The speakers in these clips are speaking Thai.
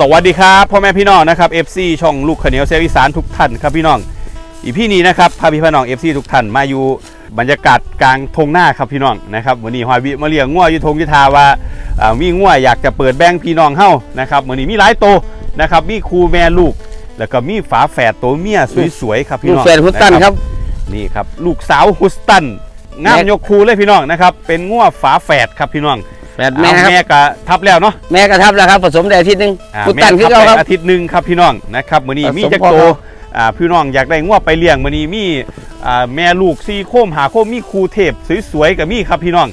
สวัสดีครับพ่อแม่พี่น้องนะครับ FC ช่องลูกขาวเหนียวเซลอีสานทุกท่านครับพี่น้อง อีพี่นี้นะครับพาพี่พี่น้อง FC ทุกท่านมาอยู่บรรยากาศกลางทงหน้าครับพี่น้องนะครับวันนี้ฮอยวิมาเลี้ยงงัวอยู่ทงยุทธาว่าอ่ามีงัวอยากจะเปิดแบ่งพี่น้องเฮ้านะครับวันนี้มีหลายโตวนะครับมีครูแม่ลูก แล้วก็มีฝาแฝดตัวเมียสวยๆครับพี่ลูกน้องแฟนพุตตันครับนี่ครับลูกสาวฮุสตันงามแม่ยกคูเลยพี่น้องนะครับเป็นงัวฝาแฝดครับพี่น้อง แปดแม่เอาครับแม่ก็ทับแล้วเนาะแม่กระทับแล้วครับผสมได้อาทิตย์หนึงอ่าพุตตันแม่คือทัเขาบครับไปอาทิตย์หนึ่งครับพี่น้องนะครับมื้อนี้ผสมมีจักพอโตครับ อ่าพี่น้องอยากได้งวไปเลี้ยงมื้อนี้มีอ่าแม่ลูกซีโคมหาโคมมีครูเทพสวยๆกับมีครับพี่น้อง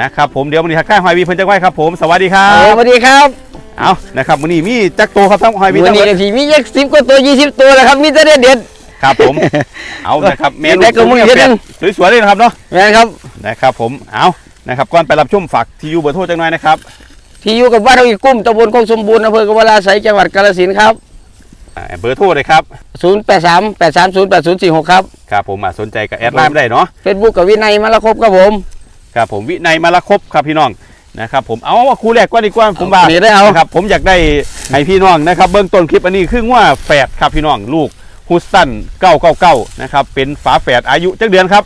นะครับผมเดี๋ยวมื้อนี้ทักทายหอยวีเพิ่นจังไว้ครับผมสวัสดีครัเออบสวัสดีครับเอานะครับมื้อนี้มีจักโตครับทั้งหอยวีวัทั้นงหมนี้ดก็ทีมีเยกสิบกว่าตัวยี่สิบตัวแล้วครับมีแต่เด็ดเด็ด ครับผมเอานะครับแม่ลูแม่กก็มึงเฮ็ดเองสวยๆเลยนะครับเนาะแม่ครับนะครับผมเอา นะครับก่อนไปรับชมฝากที่อยู่เบอร์โทรจังหน่อยนะครับ ที่อยู่กับบ้านเราอีกกุ้มตำบลคงสมบูรณ์อำเภอกวลาไสยจังหวัดกาฬสินธุ์ครับ อ่าเบอร์โทรเลยครับ 0 8 3 8 3 0 8 0 4 6 ครับ ครับผมอ่าสนใจกับแอดไลน์ไม่ได้เนาะเฟซบุ๊กกับวินัยมาละครบครับผม ครับผมวินัยมาละครบครับพี่น้องนะครับผมเอาว่าครูแรกก่อนดีกว่าผมว่าเดี๋ยวได้เอา นะครับผมอยากได้ให้พี่น้องนะครับเบื้องต้นคลิปอันนี้คือว่าแฝดครับพี่น้องลูกฮุสตัน999นะครับเป็นฝาแฝดอายุจักเดือนครับ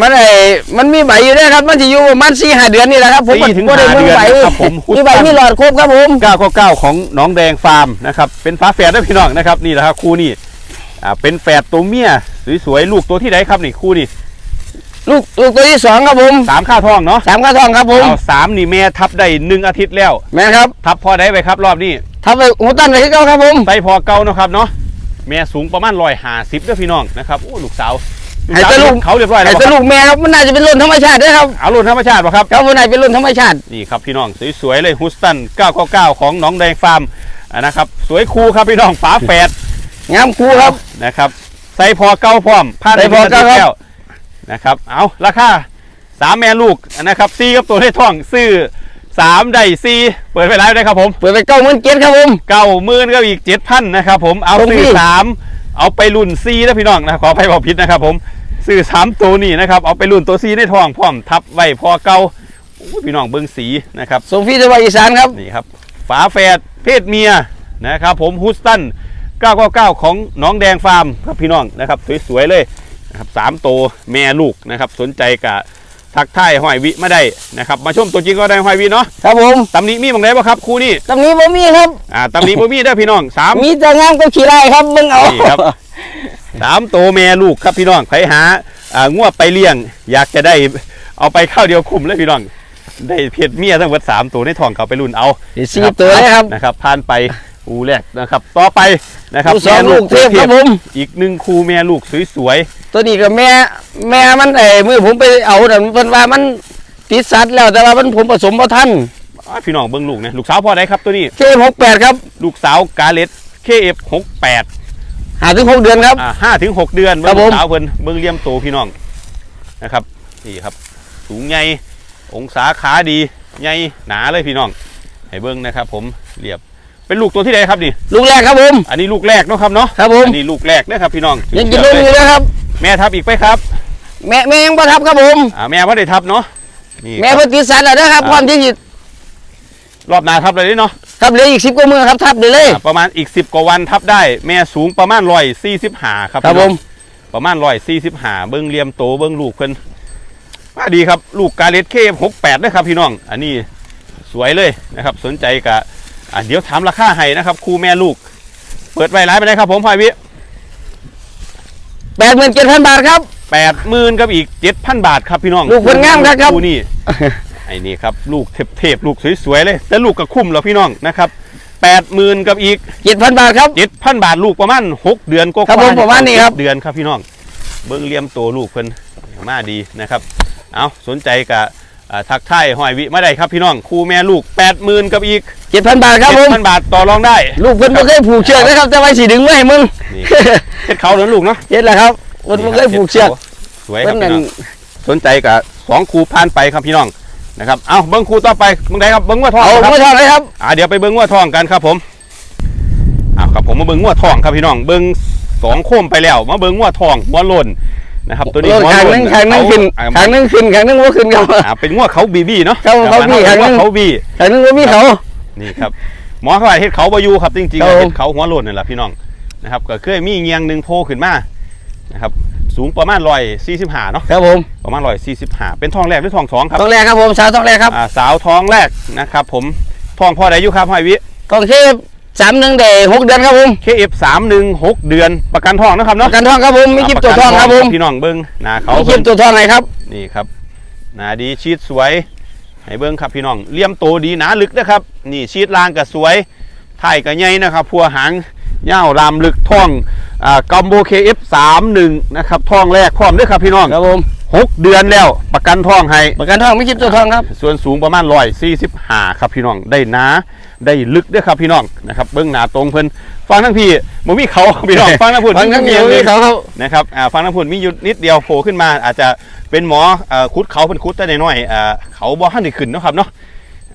มันไอ้มันมีใบอยู่ด้วยครับ มันจะอยู่ประมาณสี่ห้าเดือนนี่แหละครับผมสี่ถึงบ่ได้ห้าบิ่เดือนใบนะครับผม มีใบมีหลอดครบครับผม999ของน้องแดงฟาร์มนะครับ เป็นฝาแฝดด้วยพี่น้องนะครับนี่แหละครับคู่นี่อ่าเป็นแฝดตัวเมียสวยๆลูกตัวที่ไหนครับนี่คู่นี่ลูกลูกตัวที่สองครับผมสามข้าทองเนาะสามกระทองครับผมเอาสามนี่แม่ทับได้หนึ่งอาทิตย์แล้ว แม่ครับทับพอได้ไปครับรอบนี้ทำไปหูตันไปที่เก้าครับผมไซส์พอเก่าเนาะครับเนาะแม่สูงประมาณร้อยห้าสิบด้วยพี่น้องนะครับโอ้ลูกสาวลูก ไอ้สาวตะลุกเขาเรียบร้อยแล้ไอ้วสครับรุปแม่ครับมันน่าจะเป็นรุ่นธรรมชาติด้วยครับเอารุ่นธรรมชาติป่ะครับครับวันไหนเป็นรุ่นธรรมชาตินี่ครับพี่น้องสวยๆเลยฮุสตัน 999 ของน้องแดงฟาร์มอะนะครับสวยคูครับพี่น้องฝาแฝดงามคูครับนะครับไซส์พอเก่าพร้อมผ้าไซส์พอเก่าครับแล้วนะครับเอาราคาสามแม่ลูกนะครับซีกับตัวให้ท่องซื้อสามได้ซีเปิดไปแล้วได้ครับผม เปิดไปเก้าหมื่นเกียรครับผมเก้าหมื่นก็อีกเจ็ดพันนะครับผมเอาตรงซื้ที่อสาม เอาไปรุ่นซีนะพี่น้องนะขออภัยบอกผิดนะครับผมซื้อสามตัวนี้นะครับเอาไปรุ่นตัวซีในท้องพร้อมทับไว้พอเก่าอุ้ยพี่น้องเบิ้งสีนะครับส่งฟรีจังหวัดอีสานครับนี่ครับฝาแฝดเพศเมียนะครับผมฮุสตัน999 ของน้องแดงฟาร์มครับพี่น้องนะครับสวยๆเลยนะครับสามตัวแม่ลูกนะครับสนใจกับ ทักทายหอยวิมาได้นะครับมาชมตัวจริงก็ได้หอยวิเนาะครับผมตำหนี้มีบางไหนบ้างครับครูนี่ตรงนี้ผมมีครับอ่าตำหนี้บ่มีได้อพี่น้องสามมีแต่งามก็ขี่ได้ครับมึงเอานี่ครับสามตัวแม่ลูกครับพี่น้องใครหาอ่างวดไปเลี้ยง อยากจะได้เอาไปข้าวเดียวคุ้มเลยพี่น้อง ได้เพศเมียทั้งหมดสามตัวในท้องเขาไปรุ่นเอาเดี๋ยวสี่ตัวเลยครับนะครับผ่านไปอูแรกนะครับ ต่อไปนะครับลูกสองลูกเทพครับผม อีกหนึ่งคูแม่ลูกสวย ตัวนี้ก็แม่แม่มันเอ้มือผมไปเอาแต่เพิ่นว่ามันติดสัตว์แล้วแต่ว่ามันผมผสมบ่ทันๆอ้าวพี่น้องเบิ้งลูกนะลูกสาวพ่อได้ครับตัวนี้ เคหกแปดครับลูกสาวกาเลต KF68 หาถึงหกเดือนครับ อ่าห้าถึงหกเดือนครัเบิ้งลูบผมกสาวเพิ่นเบิ้งเลี่ยมโตพี่น้องนะครับนี่ครับ สูงใหญ่องศาขาดีใหญ่หนาเลยพี่น้อง ให้เบิ้งนะครับผมเรียบเป็นลูกตัวที่ใดครับนี่ ลูกแรกครับผม อันนี้ลูกแรกเนาะครับเนาะครับผม อันนี้ลูกแรกนะครับพี่น้องยังกินลูกอยู่เลยครับ แม่ทับอีกไหมครับ แม่แม่ยังบ่ทับครับผมอ่าแม่ว่าได้ทับเนาะนี่แม่ครับ เพิ่นติดสัตว์แล้วนะครับอ่า ความที่สิรอบหนาทับเลยเนาะครับเหลืออีกสิบกว่ามือครับทับเลยเลย อ่าประมาณอีก 10 กว่าวันทับได้ แม่สูงประมาณร้อยสี่สิบหาครับครับพี่น้องผม ประมาณร้อยสี่สิบหาเบิ้งเหลี่ยมโตเบิ้งลูกเพิ่นมาดีครับ ลูกกาเลตเคหกแปดนะครับพี่น้อง อันนี้สวยเลยนะครับ สนใจกะอ่าเดี๋ยวถามราคาให้นะครับครูแม่ลูก เปิดไว้ร้ายไปเลยครับผมพายวิ แปดหมื่นเจ็ดพันบาทครับ แปดหมื่นกับอีกเจ็ดพันบาทครับพี่น้องลูกเพิ่นงามครับครับครูนี่ไอ้นี่ครับลูกเทพๆลูกสวยๆเลยแต่ลูกก็คุ้มแล้วพี่น้องนะครับแปดหมื่นกับอีกเจ็ดพันบาทครับเจ็ดพันบาทลูกประมาณหกเดือนก็ครับผมประมาณนี้ครับเดือนครับพี่น้อง เบิ้งเลี้ยมตัวลูกเพิ่นมาดีนะครับ เอาสนใจกับอ่าทักทายหอยวิมาได้ครับพี่น้องครูแม่ลูกแปดหมื่นกับอีกเจ็ดพันบาทครับเจ็ผดมพันบาทต่อรองได้ ลูกเพิ่นบ่เคยผูกเชือกนะครับแต่ว่าสิดึงไว้ให้มึงนี่ เช็ดเขาเหลือลูกเนาะเฮ็ดแล้วครับเพิ่นบ่เคยผูกเชือกสวยคเพิ่รับนพี่นั่นน้องสนใจกับสองครูผ่านไปครับพี่น้องนะครับเอาเบิ้งครูต่อไปเบิ้งได้ครับเบิ้งว่าทองเอาครับ ไม่ทอดเลยครับ อ่าเดี๋ยวไปเบิ้งงัวทองกันครับผมอ้าวครับผมมาเบิ้งงัวทองครับพี่น้อง เบิ้งสองโคมไปแล้วมาเบิ้งงัวทองหัวโลนนะครับตัวนี้โลดหัวขางโลหนึนงขางหนึงขึ้นอ่าขางหนึงขึ้นขางหนึงบ่ขึ้นครับ อ่าเป็นงัวเขาบีบีเนาะครับเขาบี้แต่ว่ข้างหนึ่งเขาบีขางหนึงบ่มีเขา นี่ครับหมอเขาว่าเฮ็ดเขาบอยูครับจริงๆครับผมเฮ็ดเขาหัวโลนนี่แหละพี่น้อง นะครับก็เคยมีเงียงหนึ่งโผล่ขึ้นมานะครับสูงประมาณร้อยสี่สิบห้าเนาะครับผมประมาณร้อยสี่สิบห้าเป็นทองแรกหรือทองสองครับต้องแรกครับผมสาวต้องแรกครับอ่าสาวทองแรกนะครับผมทองพ่อได้อยู่ครับห้อยวิกองเทพสามหนึ่งเดย์หกเดือนครับผมเคเอฟสามหนึ่งหกเดือนประกันทองนะครับปเนาะระกันทองครับผมมีคลิปตัวทองครับผมพี่น้องเบิ้งหนาเขามีคลิปตัวทองไหนครับนี่ครับหนาดีชีดสวยให้เบิ้งครับพี่น้องเลี่ยมโตดีหนาลึกนะครับนี่ชีดลางก็สวยไทยก็ใหญ่นะครับพัวหาง เง่าวรามลึกท่องอ่ากัมโบเคเอฟสามหนึ่งนะครับท่องแรกพร้อมด้วยครับพี่น้องครับผมหกเดือนแล้วประกันท่องให้ ประกันทองมีคลิปตัวทองครับ ส่วนสูงประมาณร้อยสี่สิบห้าครับพี่น้องได้หนาได้ลึกด้วยครับพี่น้องนะครับเบื้องหนาตรงเพิ่นฟังทั้งพี่บ่มีเขาพี่น้องฟังทั้งพุ่นฟังทั้งมีเดียวมีเขาครับนะครับอ่าฟังทั้งพุ่นมีอยู่นิดเดียวโผล่ขึ้นมา อาจจะเป็นหมอเอ่อคุดเขาเป็นคุดแต่น้อยๆอ่าเขาบ่ทันได้ขึ้นเนาะครับเนาะ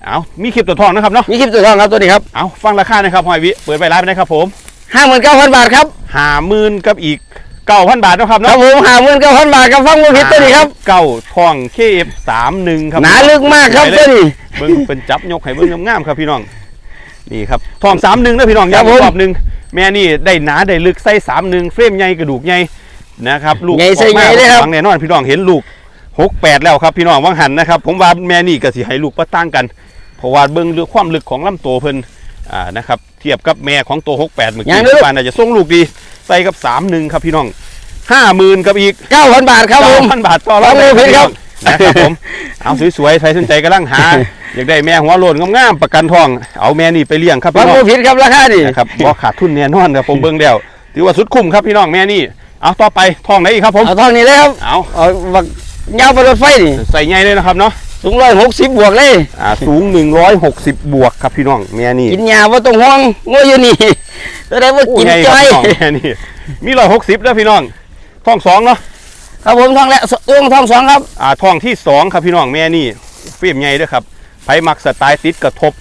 เอามีคลิปตัวทองนะครับเนาะมีคลิปตัวทองครับตัวนี้ครับเอาฟังราคานะครับหอยวิเปิดไปร้านไปนะครับผม ห้าหมื่นเก้าพันบาทครับหาหมื่นกับอีกเก้าพันบาทเนาะครับครับเนาะผมห้าหมื่นเก้าพันบาทครับฟังมือผิดตัวนี้ครับเก้าทองเคฟสามหนึ่งครับหนาลึกมากครับตัวนี้เบิ้งเป็นจับยกให้เบิ้งงามๆครับพี่น้องนี่ครับทองสามหนึ่งนะพี่น้องครับย้ำอีผมกรอบหนึ่งแม่นี่ได้หนาได้ลึกไส้สามหนึ่งเฟรมใหญ่กระดูกใหญ่นะครับลูกใหญ่ไส้ออกมาใหญ่เลยครับฟังแน่นอนพี่น้องเห็นลูกหกแปดแล้วครับพี่น้องวังหันนะครับ ผมว่าแม่นี่กับสิให้ลูกประตั้งกันเพราะว่าเบิ้งเรื่องความลึกของลำตัวเพิ่นอ่านะครับ เทียบกับแม่ของตัวหกแปดเมื่อยักี้งลึกปานอาจจะส่งลูกดี ใส่กับสามหนึ่งครับพี่น้องห้าหมื่นกับอีกเก้าพันบาทครับผมพันบาทต่อฟังเลยพี่ครับนะครับผม เอาสวยๆใครสนใจกำลังหา อยากได้แม่หัวโลนงามๆประกันทอง เอาแม่นี่ไปเลี้ยงครับฟัพี่งน้อมืงอผิดครับราคานี่นะครับบ่ขาดทุนแน่นอนครับผมเบิ่งแล้วถือว่าสุดคุ้มครับพี่น้องแม่นี่ เอาต่อไปทองไหนอีกครับผม เอาทองนี้เลยครับ เอาเอาบักยาวไปรถไฟนี่ใส่ใหญ่เลยนะครับเนาะ สูงร้อยหกสิบบวกเลยอ่าสูง160บวกครับพี่น้องแม่นี่กินยาว่าต้องห่วงโง่อยู่นี่แสดงว่ากินโอ้ใหญ่จ้คอรับยพี่น้องแม่นี่มี160แล้วพี่น้องทองสองเนาะครับผมทองแล้วเอื้องทองสองครับอ่าทองที่สองครับพี่น้องแม่นี่เฟียมใหญ่เด้วยครับไผมักสไตล์ติดกระทบ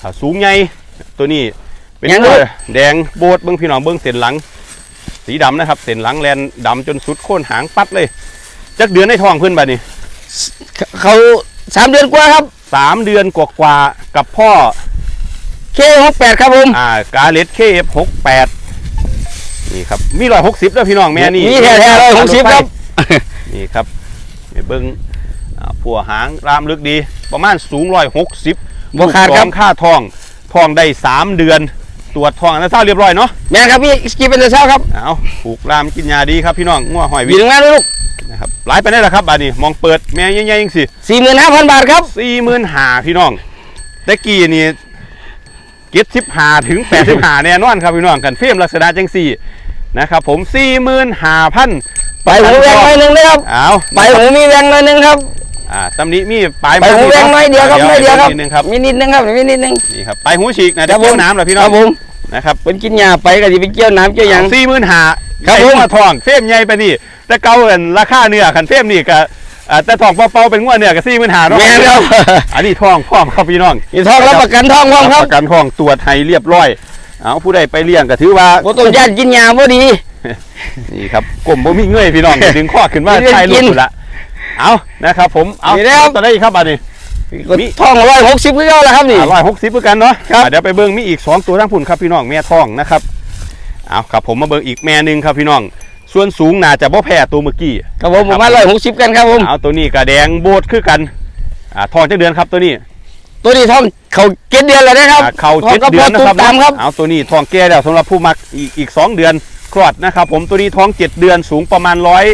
อ่าสูงใหญ่ตัวนี้เป็นยังตัวเลยแดงโบดเบิ้งพี่น้องเบิ้งเส้นหลัง สีดำนะครับเส้นหลังแลนดำจนสุดโค่นหางปัดเลยจักเดือนในท้องเพื่อนบัดนี้ เขาสามเดือนกว่าครับสามเดือนกว่าๆกับพ่อ เคหกแปดครับผม อ่ากาเลสเคฟหกแปดนี่ครับ มีร้อยหกสิบแล้วพี่น้องแม่นี่มีแท้ๆร้อยหกสิบครับ นี่ครับให้เบิ้งอ่าผัวหางรามลึกดี ประมาณสูงร้อยหกสิบบ่ขาดครับ ค่าทองทองได้สามเดือน ตรวจทองอันนั้นเท่าเรียบร้อยเนาะแม่นครับพี่สกีเป็นแต่เช้าครับเอาผูกรามกินยาดีครับพี่น้องงัวหอยอวิยู่ทตรงนั้นลูก นะครับหลายไปได้แล้วครับบาดนี้มองเปิดแม่ใหญ่ๆยังสิสี่หมื่นห้าพันบาทครับสี่หมื่นหาพี่น้องแต่กี้นี่เก็ดสิบหาถึงแปดสิบหาแน่นอนครับพี่น้องกันเฟรมลักษณะจังสี่นะครับผมสี่หมื่นหาพันไปหูแวงหน่อยหนึงเลยครับเอาไปหูมีแวงหน่อยหนึงครับอ่าตำหนี้มีปลายไปหูแวงหน่อยเดียวครับอ่าหน่อยเดียวครับนิดนึงครับมีนิดนึงครับมีนิดนึงนี่ครับไปลายหูฉีกนะคเดี๋รัยวบผมเกี่ยวน้ำเหรอพี่น้คองรับผมนะครับเป็นกินยาไปก็จะไปเกี่ยวน้ำเกี่ยวหยังสี่หมื่นหาครับผมมาทองเฟรมใหญ่ไปนี่ แต่เก่าเอิ้นราคาเนื้อขันเฟรมนี่ก็อ่าแต่ทองเปล่าๆเป็นงวดเนื้อกับสี่หมื่นหาเนาะแม่นครับ อันนี้ทองพร้อมครับพี่น้องมีทองรับประกันทองพร้อมครับประกันทองตรวจให้เรียบร้อย เอาผู้ใดไปเลี้ยงก็ถือว่าบ่ต้องญาติกินยาบ่ดี นี่ครับกลมบ่มีเงื่อยพี่น้อง ดึงข้อขึ้นมาเรื่องถ่ายรูกิปนอยู่ละเอานะครับผมเอานี่แล้วตอนนี้ครับอันนี้มี ทองร้อยหกสิบก็เอาละครับนี่ ร้อยหกสิบเพื่อกันเนาะครับ อ่าเดี๋ยวไปเบิ่งมีอีกสองตัวทั้งผุนครับพี่น้องแม่ทองนะครับเอาครับผมมาเบิ่งอีกแม่หนึ่งครับพี่น้อง ส่วนสูงน่าจะบ่แพ้ตัวเมื่อกี้ครับผมประมาณร้อยหกสิบกันครับผมเอาตัวนี้กระแดงโบดคือกันอ่าทองจักเดือนครับตัวนี้ ตัวนี้ทองเขาเจ็ดเดือนแล้วนะครับอ่าเขาเจ็ดทงก็เดือนนะครับตามครับเอาตัวนี้ทองแก่แล้วสำหรับผู้มักอีกอีกสองเดือนคลอดนะครับผมตัวนี้ท้องเจ็ดเดือนสูงประมาณร้อย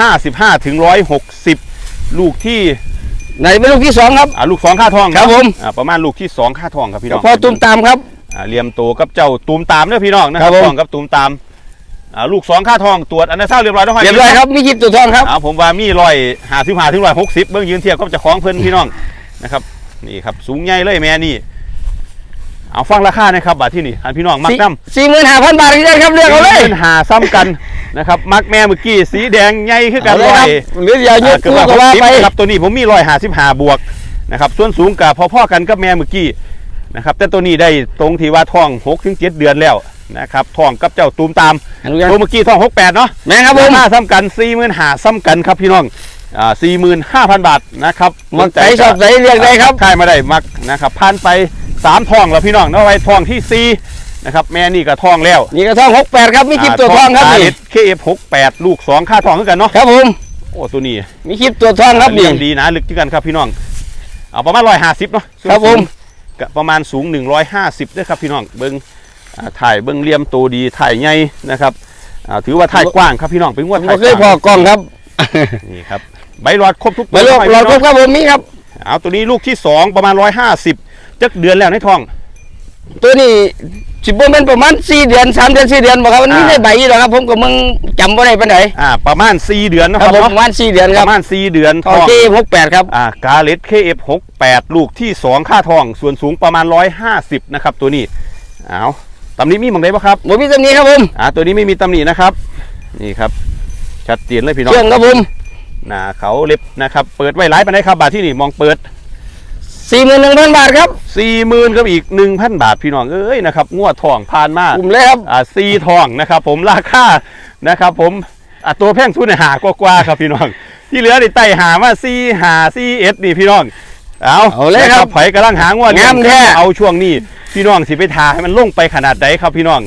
ห้าสิบห้าถึงร้อยหกสิบลูกที่ไหนเป็นลูกที่สองครับอ่าลูกสองค่าทองครับผมอ่าประมาณลูกที่สองค่าทองครับพี่น้กัอบงพ่อตุ้มตามครับอ่าเลียมโตกับเจ้าตูมตามเด้อพี่น้องนะคครัรับบผมทองกับตูมตาม อ่าลูกสองค่าทองตรวจอันนั้นเศร้าเรียบร้อยแล้วเรียบร้อยครับมีคลิปตัวทองครับเอาผมว่ามีร้อยห้าสิบห้าถึงร้อยหกสิบเบื้องยืนเทียบกับเจ้าของเพิ่นพี่น้องนะครับนี่ครับสูงใหญ่เลยแม่นี่เอาฟังราคานะครับบาทที่นี่อันพี่น้องมักน้ำสี่หมื่นห้าพันบาทที่ได้ครับเลือกเอาเลยป็นหาซ้ำกันนะครับมักแม่เมื่อกี้สีแดงใหญ่ขึ้นกันเอาเลยร้อครัยบหรืออย่ายุอ่าดเกือบตัวว่าก็ว่า60ไปครับตัวนี้ผมมีร้อยหาสิบหาบวกนะครับส่วนสูงกับพอๆกันกับแม่เมื่อกี้นะครับแต่ตัวนี้ได้ตรงที่ว่าท้องหกถึงเจ็ดเดือนแล้ว นะครับท้องกับเจ้าตูมตามตัวเมื่อกี้ท้องหกแปดเนาะแม่ครับผมราคาซ้ำกันสี่หมื่นหาซ้ำกันครับพี่น้องอ่าสี่หมื่นห้าพันบาทนะครับมักใจชอบใจเรียกได้ครับค่ายมาได้มักนะครับผ่านไปสามทองแล้วพี่น้องเอาไว้ทองที่สี่นะครับแม่นี่ก็ทองแล้ว นี่กระทองหกแปดครับมีคลิปตัวทองครับนี่เคเอฟหกแปดลูกสองค่าทองคือกันเนาะครับผมโอ้ตัวนี้มีคลิปตัวทองครับนี่เลี้ยงดีนะลึกที่กันครับพี่น้องเอาประมาณร้อยห้าสิบเนาะครับผมก็ประมาณสูงหนึ่งร้อยห้าสิบด้วยครับพี่น้องเบิ้งอ่า ถ่ายเบิ้งเลี่ยมตัวดีถ่ายใหญ่นะครับอ่าถือว่าถ่ายกว้างครับพี่น้องเป็นงวดผมถ่ายเคยพอกล้องครับนี่ครับใบหลอดครบทุกไปรอตัวรอครบครับผมมีครับเอาตัวนี้ลูกที่สองประมาณร้อยห้าสิบจักเดือนแล้วในท้อง ตัวนี้สิบเป็นประมาณสี่เดือนสามเดือนสี่เดือนบอกครับมันมีอ่าได้ใบอยู่หรอกครับ ผมกับมึงจำบ่ได้ปานไหนอ่าประมาณสี่เดือนนะคครัรับบผมปเนาะระมาณสี่เดือนปครับระมาณสี่เดือนทองที่หกแปดครับอ่ากาเลส KF68 ลูกที่2ค่าทอง ส่วนสูงประมาณ150นะครับตัวนี้เอา ตำหนี้มีหมองได้ปะครับผมมีตัวนี้ครับผมอ่าตัวนี้ไม่มีตำหนินะครับ นี่ครับ ชัดเจนเลยพี่น้องเชื่องครับผมหน้าเขาเล็บนะครับ เปิดไว้หลายปานใดครับ บาทที่นี่มองเปิดสี่หมื่นหนึ่งพันบาทครับ40,000กับอีก1,000บาทพี่น้องเอ้ยนะครับงวดทองผ่านมากลุ่มเลยครับอ่าซีทองนะครับ ผมราคานะครับ ผมอ่าตัวแพงสุดเนี่ยหากว่าๆครับพี่น้อง ที่เหลือนี่ไต่หามาซีหาซีเอสนี่พี่น้อง เอาเอาเลยครับนะไผกำลังหางวดงามแท้เอาช่วงนี้พี่น้องสิไปทาให้มันลงไปขนาดใดครับพี่น้อง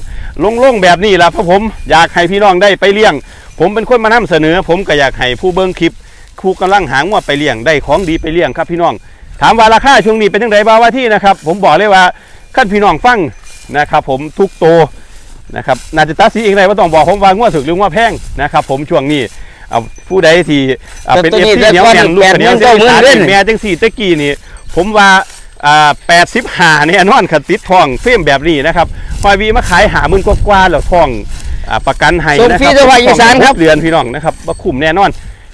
ลงลงแบบนี้ละเพราะผมอยากให้พี่น้องได้ไปเลี้ยง ผมเป็นคนมานำเสนอ ผมก็อยากให้ผู้เบิ่งคลิปผู้กำลังหางวดไปเลี้ยงได้ของดีไปเลี้ยงครับพี่น้อง ถามว่าราคาช่วงนี้เป็นยังไงบ้างว่าที่นะครับ ผมบอกเลยว่าขั้นพี่น้องฟังนะครับ ผมทุกโตวนะครับนาจะตัดสินเองได้ว่าต้องบอกผมว่างวดถึกหรือว่าแพงนะครับ ผมช่วงนี้ เอาผู้ใดที่อ่าเป็นแต่เอตัวฟนี้ซีเหนียวแน่นลูกแปดเหนียวหมื่นเสียเก้าหมื่นสารเล่นแม่จังสี่ตะกี้นี่ ผมว่าอ่าแปดสิบหาเนี่ยนอนขัดติดทองเฟ้มแบบนี้นะครับพอยวีมาขายหาหมื่นกว่าๆแล้วทองอ่าประกันให้ส่งนะฟรีครับจังหวัดอีสานครับ เดือนพี่น้องนะครับว่าคุ้มแน่นอน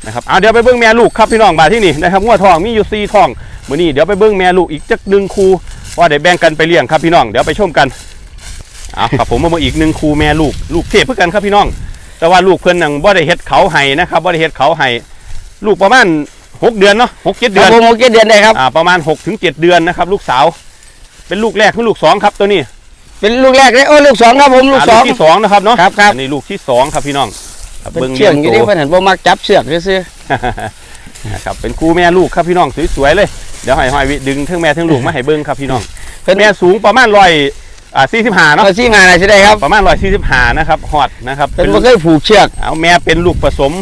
นะครับเอาเดี๋ยวไปเบิ้งแม่ลูกครับพี่น้องมาที่นี่นะครับงวดทองมีอยู่สี่ทองมื้อนี้เดี๋ยวไปเบิ้งแม่ลูกอีกจักหนึ่งคู่ว่าได้แบ่งกันไปเลี้ยงครับพี่น้องเดี๋ยวไปชมกันเอาครับผมมาเบิ่งอีกหนึ่งคู่แม่ลูกลูกเทพเพื่อกันครับพี่น้อง แต่ว่าลูกเพิ่นนังบ่ได้เฮ็ดเขาให้นะครับบ่ได้เฮ็ดเขาให้ลูกประมาณหกเดือนเนาะหกเจ็ดคเดืรัอบนผมโอเคเดือนได้ครับอ่าประมาณ6ถึง7เดือนนะครับ ลูกสาว เป็นลูกแรกหรือลูกสองครับตัวนี้ เป็นลูกแรกเลยโอ้ลูกสองครับผมลูกอ่าสองที่สองนะครับเนาะครับครับอันนี้ลูกที่สองครับพี่น้องครับเป็นเบิ้งเชื่เลี้อยงงอยู่โตที่เพิ่นเห็นบ่มักจับเชือกซื่อนะครับเป็นคู่แม่ลูกครับพี่น้องสวยๆเลยเดี๋ยวให้หอยวิดึงทั้งแม่ทั้งลูกมาให้เบิ้งครับพี่น้องๆเพิ่นแม่สูงประมาณร้อย อ่าสี่สิบห้าเนาะเอาซี่มาหน่อยสิได้ครับประมาณร้อยสี่สิบห้านะครับฮอดนะครับเพิ่นบ่เคยผูกเชือกเอาแม่เป็นลูกผสม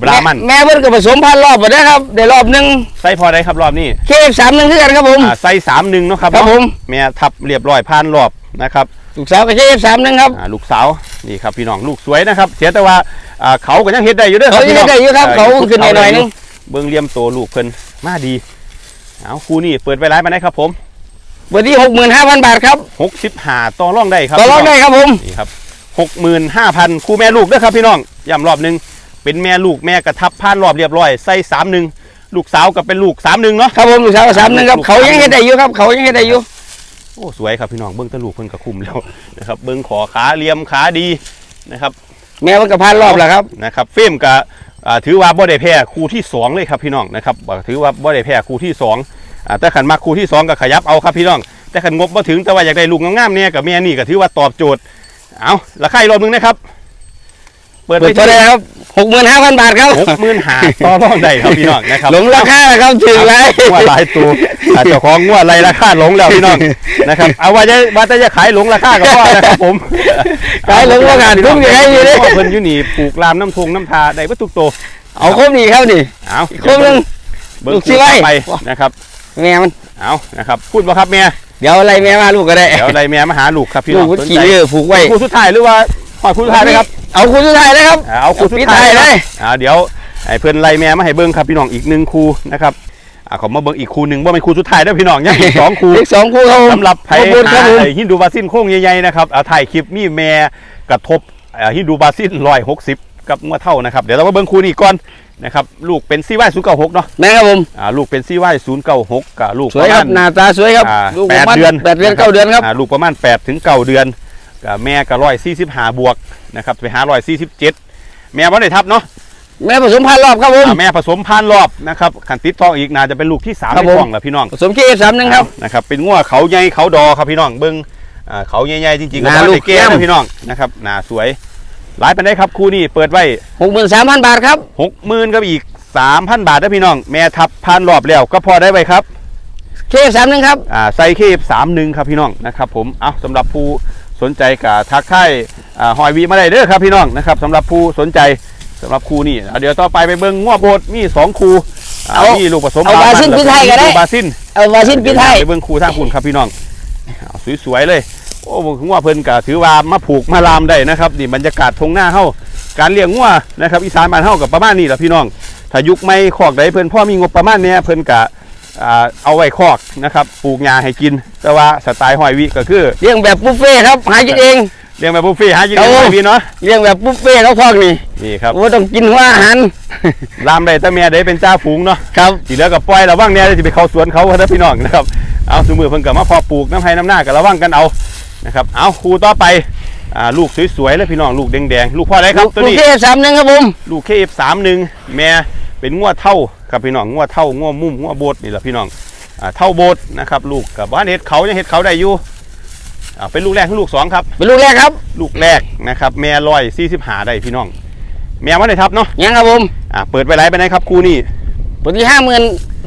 บรามัน แม่แม่เพิ่นก็ผสมพันธุ์รอบบ่ได้ครับได้รอบหนึงไส้พอได้ครับรอบนี้เคฟสามหนึ่งคือกันครับผมอ่าไส้สามหนึ่งเนาะครับครับเนาะผมแม่ทับเรียบร้อยผ่านรอบนะครับลูกสาวก็เคฟสามหนึ่งครับอ่าลูกสาวนี่ครับพี่น้องลูกสวยนะครับ เสียแต่ว่าอ่าเขาก็ยังเฮ็ดได้อยู่เด้อคเขารับยังพี่น้องได้อยู่ครับเขาขึ้นหน่อยๆนึงเบิ่งเหลี่ยมโตลูกเพิ่นมาดีเอาคู่นี้เปิดไว้ร้ายมาได้ครับผม เบอร์ที่หกหมื่นห้าพันบาทครับ65ต่อรองได้ครับต่อรองได้ครับผมนี่ครับ65,000คู่แม่ลูกเด้อครับพี่น้องย้ำรอบหนึงเป็นแม่ลูกแม่กระทับผ่านรอบเรียบร้อยใส่31ลูกสาวก็เป็นลูก31เนาะครับผมลูกสาวสามหนึ่งครับลูกเขายังเฮ็ดได้อยู่ครับเขายังเฮ็ดได้อยู่โอ้สวยครับพี่น้องเบิ่งแตะลูกเพิ่นก็คุมแล้วนะครับเบิ่งขอขาเหลี่ยมขาดีนะครับแม่มันก็พันรอบแล้วครับนะครับเฟรมกับอ่าถือว่าบ่ได้แพ้คู่ที่สองเลยครับพี่น้องนะครับอ่าถือว่าบ่ได้แพ้คู่ที่สอง อ่าแต่ขันมาคู่ที่สองก็ขยับเอาครับพี่น้อง แต่ขันงบบ่ถึงแต่ว่าอยากได้ลูกงามๆเนี่ยกับแม่นี่ก็ถือว่าตอบโจทย์เอาราคาอีกรอบหนึงนะครับ เปิดเปิดตัวได้ครับหกหมื่นห้าพันบาทครับหกหมื่นหาต่อรองได้ครับพี่น้องนะครับหลงราคาครับถึงไรงวดหลายตัวอ่าเจ้าของงวดไรราคาหลงแล้วพี่น้องนะครับเอาว่าจะว่าจะขายหลงราคากับพ่อนะครับผมขายหลงว่าขาดทุนยังไงอยู่ดิพ่อเพิ่นอยู่นี่ปลูกรามน้ำทงน้ำทาได้วัตถุกโตเอาครบนี่ครับนี่เอาครบหนึงเบิ้งลูกสิคู่ไว้ต่อไปนะครับ แม่มันเอานะครับพูดบ่ครับแม่เดี๋ยวอะไรแม่มาลูกก็ได้เดี๋ยวใดแม่มาหาลูกครับพี่ลูน้กองมันสนขี่ใจเรือผูกไว้คู่สุดท้ายหรือว่าหอดคู่สุดท้ายไหมครับเอาคู่สุดท้ายเลยครับอ่าเอาคู่สุดปิดท้ายท้ายเลยอ่าเดี๋ยวไอ้เพื่อนไล่แม่มาให้เบิ้งครับพี่น้องอีกหนึ่งคู่นะครับอ่าขอมาเบิ้งอีกคู่หนึ่งว่าเป็นคู่สุดท้ายเด้อพี่น้องยังอีกสองคู่ อีกสองคู่ครับผมสำหรับไผ่ขอบคุณคหารับผมไอ้ฮินดูบาซินโค้งใหญ่ๆนะครับเอาถ่ายคลิปมีแม่กระทบอ่าฮินดูบาซินร้อยหกสิบ กับงวเท่านะครับ เดี๋ยวเรามาเบิ้งคู่นี้ก่อนนะครับลูกเป็นซีไวศูนย์เก้าหกเนาะแม่ครับผมอ่าลูกเป็นซีไวศูนย์เก้าหกกับลูกสวยครับปะมาณหน้าตาสวยครับอ่าลูกแปดประมาณเดือนแปดเดือนเก้าเดือนครับอ่าลูกประมาณ8ถึง9เดือนกับแม่ก็ร้อยสี่สิบห้าบวกนะครับไปหาร้อยสี่สิบเจ็ดแม่บ่ได้ทับเนาะแม่ผสมพันธุ์รอบครับผมอ่าแม่ผสมพันธุ์รอบนะครับขันติดทองอีกน่าจะเป็นลูกที่สามครับในผมท้องแล้วพี่น้องผสมเคฟสามหนึ่งครับนะครับเป็นงัวเขาใหญ่เขาดอครับพี่น้องเบิ้งอ่าเขาใหญ่ๆจริงๆหน้าก็บ่ลูได้กแก่แก้มนะพี่น้องนะครับหน้าสวย หลายปันได้ครับคู่นี้เปิดไว้หกหมื่นสามพันบาทครับหกหมื่นกับอีกสามพันบาทนะพี่น้อง แม่ทับพันรอบแล้วก็พอได้ไว้ครับเคสามหนึ่งครับอ่าไซเคฟสามหนึ่งครับพี่น้องนะครับผมเอาสำหรับผู้สนใจกับทักทายอ่าหอยวีมาได้เด้อครับพี่น้องนะครับสำหรับผู้สนใจสำหรับครูนี่อะเดี๋ยวต่อไปไปเบิ้งง้อโบดมีสองครูอ่าเอามีลูกผสมเอาบาซินแล้วพี่ไทยก็ได้มีบาซินเอาวาชินปีไทยไปเบิ้งครูทางคุณครับพี่น้องเอาสวยๆเลย โอ้ผมว่าเพิ่นก็ถือว่ามาผูกมาลามได้นะครับนี่บรรยากาศทงหน้าเฮาการเลี้ยงงัวนะครับอีสานบ้านเฮากับประมาณนี้แหละพี่น้องถ้ายุคไม่คอกใดเพิ่นพ่อมีงบประมาณเนี้ยเพิ่นกะอ่าเอาไว้คอกนะครับปลูกหญ้าให้กิน แต่ว่าสไตล์หอยวิก็คือเลี้ยงแบบบุฟเฟ่ต์ครับหากินเองเลี้ยงแบบบุฟเฟ่ต์หากินครัเอบงผมหอยวิเนาะเลี้ยงแบบบุฟเฟ่ต์เขาพอกนี่นี่ครับโอ้ต้องกินหัวอาหารลามได้แต่แม่ได้เป็นจ้าฝูงเนาะครับทีเหลือก็ปล่อยระวังเนี่ยสิไปเข้าสวนเขาเด้อพี่น้องนะครับเอาสมือเพิ่นก็มาเพอปลูกน้ำไห้น้ำหน้าก็ระวังกันเอา นะครับ เอาครูต่อไปอ่าลูกสวยๆเลยพี่น้องลูกแดงๆลูกพ่ออะไรครับตัวลูกนี้ เคสามหนึ่งครับผมลูกเคฟสามหนึ่งแม่เป็นงวดเท่าครับพี่น้องงวดเท่างวดมุมงวดโบดนี่แหละพี่น้องอ่าเท่าโบดนะครับลูกกับบ้านเห็ดเขายังเห็ดเขาได้อยู่อ่าเป็นลูกแรกของลูกสองครับ เป็นลูกแรกครับลูกแรกนะครับแม่ลอยสี่สิบหาได้พี่น้อง แม่ว่าไหนทับเนาะยังครับผมอ่าเปิดไปไรไปไหนครับครูนี่ปกติห้าหมื่น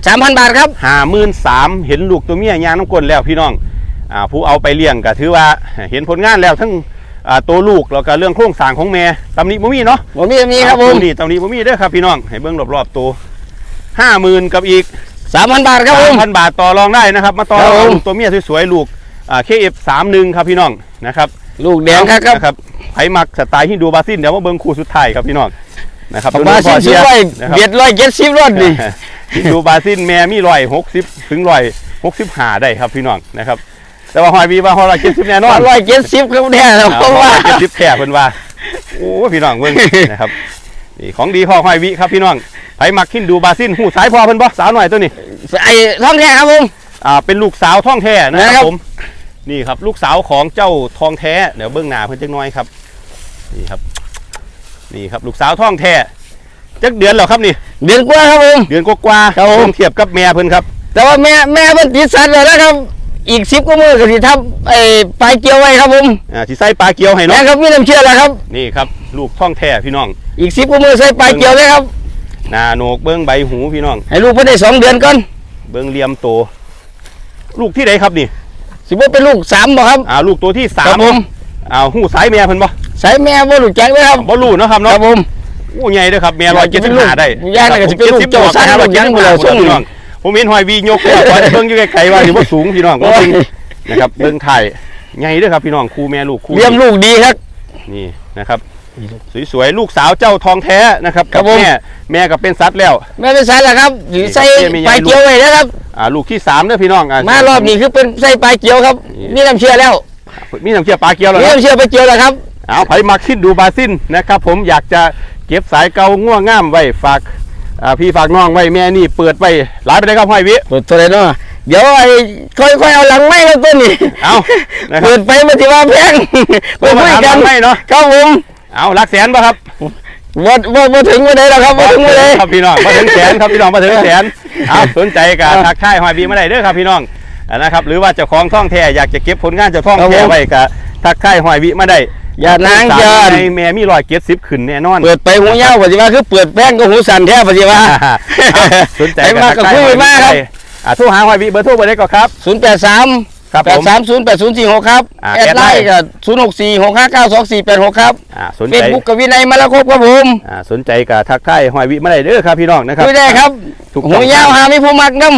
สามพันบาทครับ หาหมื่นสามเห็นลูกตัวเมียยางน้ำก้นแล้วพี่น้องอ่า ผู้เอาไปเลี้ยงก็ถือว่าเห็นผลงานแล้วทั้งอ่าตัวลูกแล้วก็เรื่องโครงสร้างของแม่ตำหนิบ่มีเนาะผมมีมีครับผมนี่ตำหนิบ่มีเด้อครับพี่น้องให้เบิ่งรอบๆตัวห้าหมื่นกับอีกสามพันบาทครับผมพันบาทต่อรองได้นะครับ มาต่อครับรผองมตัวเมียสวยๆลูกอ่าเคเอฟสามหนึ่งครับพี่น้องนะครับ ลูกแดงครับครับนะครับไผมักสไตล์ฮินดูบาซินเดี๋ยวมาเบิ่งคู่สุดท้ายครับพี่น้องนะครับบาซินเชีซื้อไว้นะครับเบียดร้อยเจ็ดสิบรถนี่ฮินดูบาซินแม่มีร้อยหกสิบถึงร้อยหกสิบห้าได้ครับพี่น้องนะครับ แต่ว่าหอยวีว่าหอยละเจ็ดสิบแน่นอนร้อยเจ็ดสิบครับแน่แล้วเพราะว่าเจ็ดสิบแท้เพิ่นว่าโอ้พี่น้องเบิ่งนะครับนี่ของดีพ่อหอยวิครับพี่น้องไผมักฮินดูบาซินหูสายพ่อเพิ่นบ่สาวหน่อยตัวนี้ไอ้ท้องแท้ครับผมอ่าเป็นลูกสาวท่องแท้นะคนะครัรับบผมนี่ครับลูกสาวของเจ้าทองแท้เดี๋ยวเบื้องหน้าเพิ่นจักหน้อยครับนี่ครับ นี่ครับลูกสาวท่องแท้จักเดือนแล้วครับนี่เดือนกว่าครับผมเดือนกว่าๆครับผมเทียบกับแม่เพิ่นครับ แต่ว่าแม่แม่มันติดสัตว์เลยนะครับ อีกสิบก็มือก็สิทับไอ้ปลายเกี่ยวไว้ครับผมอ่าสิใส่ปลาเกียวให้แม่เนาะครับมีน้ำเชื่อแล้วครับ นี่ครับลูกท่องแท้พี่น้อง อีกสิบก็มือใส่ปลายเกี่ยวเลยครับหน้าโหนกเบื้องใบหูพี่น้อง ให้ลูกเพิ่นได้สองเดือนก่อนเบื้องเหลี่ยมโต ลูกที่ไหนครับนี่สิบ่เป็นลูกสามบ่ครับอ่าลูกตัวที่สาครัมบผมอ่าหูสายแม่เพิ่นบ่ใส่แม่บ่รู้จักเลยครับบ่รู้เนาะครับคเนาะรับผมโอ้ใหญ่เด้อครับแม่ร้อยเจ็ดสิบห้าได้ย่างน่ะก็สิเป็นลูกเจ้าสาวร้อยเจ็ดสิบย่างบ่แล้วส่ง พี่น้อง ผมเห็นหอยวียกแล้วตอนเบิ่งอยู่ไกลๆว่าสิบ่สูงพี่น้องโอ้ยนะครับเบิ่งไทยใหญ่เด้อครับ พี่น้องคู่แม่ลูกคู่เลี้ยงลูกดีครับนี่นะครับสวยๆลูกสาวเจ้าทองแท้นะครับครับผมแม่แม่ก็เป็นสัตว์แล้ว แม่เป็นสายแล้วครับหรือใส่มีใยปลายเกี่ยวไว้นะครับอ่าลูกที่สามเด้อพี่น้องอ่มารอบนี้คือเป็นใส่ปลายเกี่ยวครับนี่มีน้ำเชื่อแล้ว มีน้ำเชื่อปลาเกียวแล้วมีนะน้ำเชื่อไปเกี่ยวแล้วครับเอาไผมักคิดดูบาซินนะครับผมอยากจะเก็บสายเกาง่วงง่ามไว้ฝาก อ่าพี่ฝากน้องไว้แม่นี่เปิดไว้หลายไปเลยครับห้อยวิเปิดตัวเลยเนาะเดี๋ยวไอ้ค่อยๆเอาหลังไม้ครับตัวนี้เอานะครับเปิดไปมันสิว่าแพงเปิดมาถามหลังไม้เนาะครับผมเอาหลักแสนป่ะครับบ่บ่บ่ถึงวันใดหรอกครับบ่ถึงวันใดครับพี่น้องมาถึงแสนครับพี่น้องมาถึงแสนเอาสนใจกับอ่าทักทายหอยบีมาได้เด้อครับพี่น้องอ่านะครับหรือว่าเจ้าของท่องแท้อยากจะเก็บผลงานเจ้าท่องครับแท้ผมไว้กับทักทายหอยบีมาได้ อย่านางสอย่าในแม่มีรอยเก็บสิบขึ้นแน่นอน เปิดไปหูยาวปฏิว่าคือเปิดแป้งก็หูสั่นแท้ปฏิว่าเอาสนใจไปมากับทัทยคุยมาครับอ่าโทรหาหอยบีเบอร์โทรเบอร์ได้ก่อนครับ083ครับผม830 8046ครับอ่าแอดไลน์ก็0646592486ครับอ่าสนเฟใจซบุ๊กกับวินัยมาแล้วครบครับผมอ่าสนใจกับทักทายหอยบีมาได้เด้อครับพี่น้องนะครับคุยได้ครับ ทุกหูยาวหามีผู้มักน้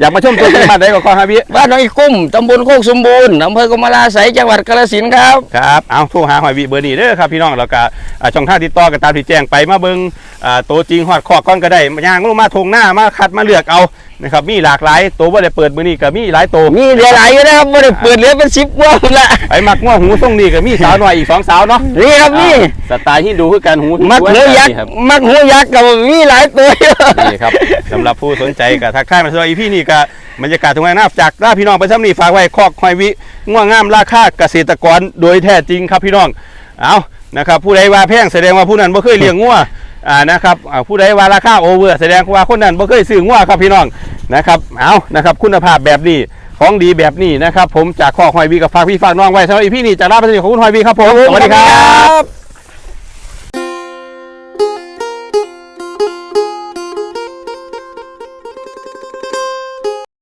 อยากมาชมตัวจริงบ้านใดก็ขอหาบีำบ้านหนองอีกุ้มตำบลโคกสมบูรณ์อำเภอกมลาไสยจังหวัดกาฬสินธุ์ครับครับเอาโทรหาหอยวีเบอร์นี้เด้อครับพี่น้องแล้วก็อ่าช่องทางติดต่อกันตามที่แจ้งไปมาเบิงอ่าตัวจริงฮอดคอกก้อนก็ได้ย่างลงมาทงหน้ามาคัดมาเลือกเอานะครับมีหลากหลายตัวว่าได้เปิดมือนี้ก็มีหลายตัว มีเหลือหลายอยู่นะครับไม่ได้เปิดเหลือเป็นสิบกว่าพุ่นละไปมักงัวหูทรงนี้ก็มีสาวหน่อยอีกสองสาวเนาะนี่ครับนี่อ่าสไตล์ที่ดูคือกันหูมักสวยหูยักษ์นี่ครับมักหูยักษ์กับมีหลายตัวอยู่ นี่ครับสำหรับผู้สนใจกับทักทายมาสำหรับอีพี่นี่ก็บรรยากาศตรงนั้นจากลาพี่น้องไปซ้ำนี่ฝากไว้คอกหอยวิง่วงงามราคาเกษตรกรโดยแท้จริงครับพี่น้องเอานะครับผู้ใดว่าแพงแสดงว่าผู้นั้นบ่เคยเลี้ยงงัวอ่านะครับผู้ใดว่าราคาโอเวอร์แสดงว่าคนนั้นบ่เคยซื้องัวครับพี่น้องนะครับเอานะครับคุณภาพแบบนี้ของดีแบบนี้นะครับ ผมจากคอกหอยวิกับฝากพี่ฝากน้องไว้สำหรับอีพี่นี่จากลาไปสำหรับของคุณหอยวิครับผมสวัสดีครับ